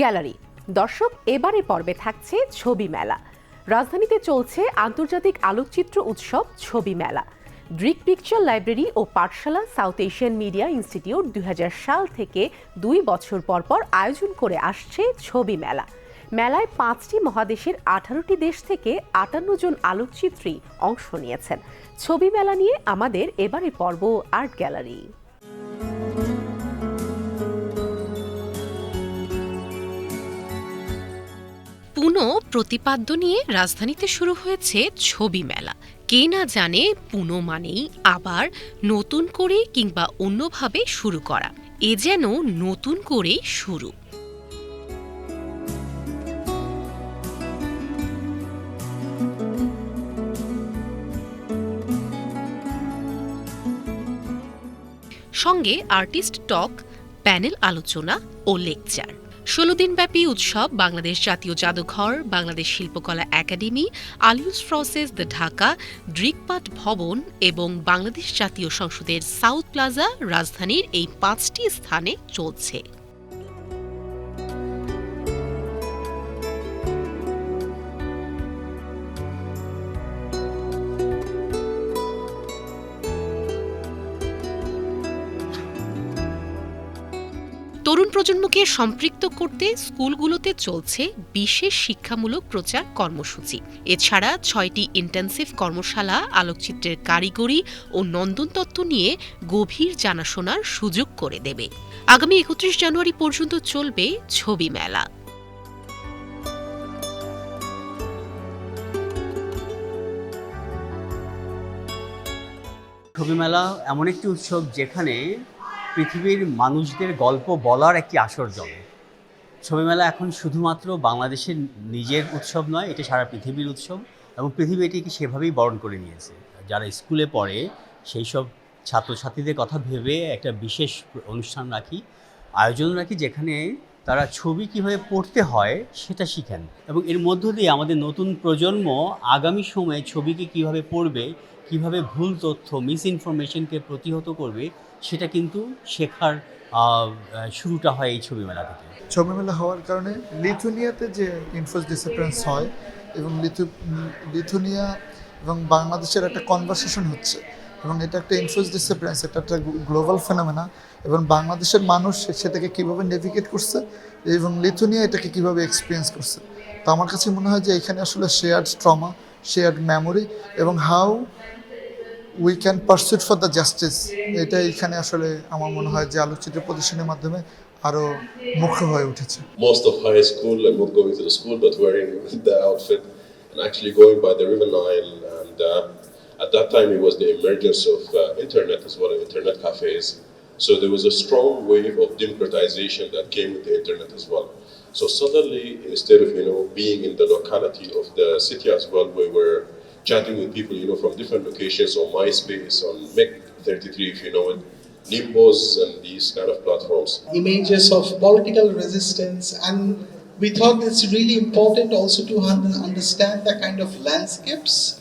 Gallery. দর্শক, এবারে পর্বে থাকছে ছবি মেলা। রাজধানীতে চলছে আন্তর্জাতিক আলোকচিত্র উৎসব ছবি মেলা। ড্রিক পিকচার লাইব্রেরি ও পাঠশালা সাউথ এশিয়ান মিডিয়া ইনস্টিটিউট দুই হাজার সাল থেকে দুই বছর পর পর আয়োজন করে আসছে ছবি মেলা। মেলায় পাঁচটি মহাদেশের আঠারোটি দেশ থেকে আটান্ন জন আলোকচিত্রী অংশ নিয়েছেন। ছবি মেলা নিয়ে আমাদের এবারে পর্ব আর্ট গ্যালারি। পুনো প্রতিপাদ্য নিয়ে রাজধানীতে শুরু হয়েছে ছবি মেলা। কে না জানে পুনো মানেই আবার নতুন করে কিংবা অন্যভাবে শুরু করা। এ যেন নতুন করে শুরু। সঙ্গে আর্টিস্ট টক, প্যানেল আলোচনা ও লেকচার। ষোলো দিনব্যাপী উৎসব, বাংলাদেশ জাতীয় জাদুঘর, বাংলাদেশ শিল্পকলা academy, Alliance Francaise, the Dhaka Drikpath ভবন এবং বাংলাদেশ জাতীয় সংসদের সাউথ প্লাজা রাজধানীর এই পাঁচটি স্থানে চলছে। তরুণ প্রজন্মকে সম্পৃক্ত করতে স্কুলগুলোতে চলছে বিশেষ শিক্ষামূলক প্রচার কর্মসূচি। এছাড়া ছয়টি ইন্টেন্সিভ কর্মশালা, আলোকচিত্রের কারিগরি ও নন্দনতত্ত্ব নিয়ে গভীর জানাশোনার সুযোগ করে দেবে। আগামী একত্রিশ জানুয়ারি পর্যন্ত চলবে ছবি মেলা। ছবি মেলা এমন একটি উৎসব যেখানে পৃথিবীর মানুষদের গল্প বলার একটি আসর জমে। ছবি মেলা এখন শুধুমাত্র বাংলাদেশের নিজের উৎসব নয়, এটা সারা পৃথিবীর উৎসব এবং পৃথিবী এটিকে সেভাবেই বরণ করে নিয়েছে। যারা স্কুলে পড়ে সেই সব ছাত্রছাত্রীদের কথা ভেবে একটা বিশেষ অনুষ্ঠান রাখি, আয়োজন রাখি, যেখানে তারা ছবি কীভাবে পড়তে হয় সেটা শিখেন। এবং এর মধ্য দিয়ে আমাদের নতুন প্রজন্ম আগামী সময়ে ছবিকে কীভাবে পড়বে কীভাবে ভুল তথ্য মিস ইনফরমেশনকে প্রতিহত করবে সেটা কিন্তু শেখার শুরুটা হয় এই ছবি মেলা থেকে। ছবি মেলা হওয়ার কারণে লিথুনিয়াতে যে ইনফোস ডিসিপ্লিন্স হয় এবং লিথু লিথুনিয়া এবং বাংলাদেশের একটা কনভারসেশন হচ্ছে এবং এটা একটা ইনফোস ডিসিপ্লিন্স এটা একটা গ্লোবাল ফেনোমেনা এবং বাংলাদেশের মানুষ সেটাকে কীভাবে নেভিগেট করছে এবং লিথুনিয়া এটাকে কীভাবে এক্সপিরিয়েন্স করছে তো আমার কাছে মনে হয় যে এখানে আসলে শেয়ার্ড ট্রমা শেয়ার্ড মেমোরি এবং how we can pursuit for the justice এটা এখানে আসলে আমার মনে হয় যে আলোচিত প্রদর্শনীর মাধ্যমে আরও মুখ্য হয়ে উঠেছে but wearing the outfit and actually going by the River Nile. And uh, at that time, it was the emergence of uh, internet as well, internet cafes. So there was a strong wave of democratization that came with the internet as well. So suddenly, instead of you know being in the locality of the city as well, we were chatting with people you know from different locations on MySpace, on Mic33, if you know it, Nimbos, and these kind of platforms. images of political resistance and we thought it's really important also to understand the kind of landscapes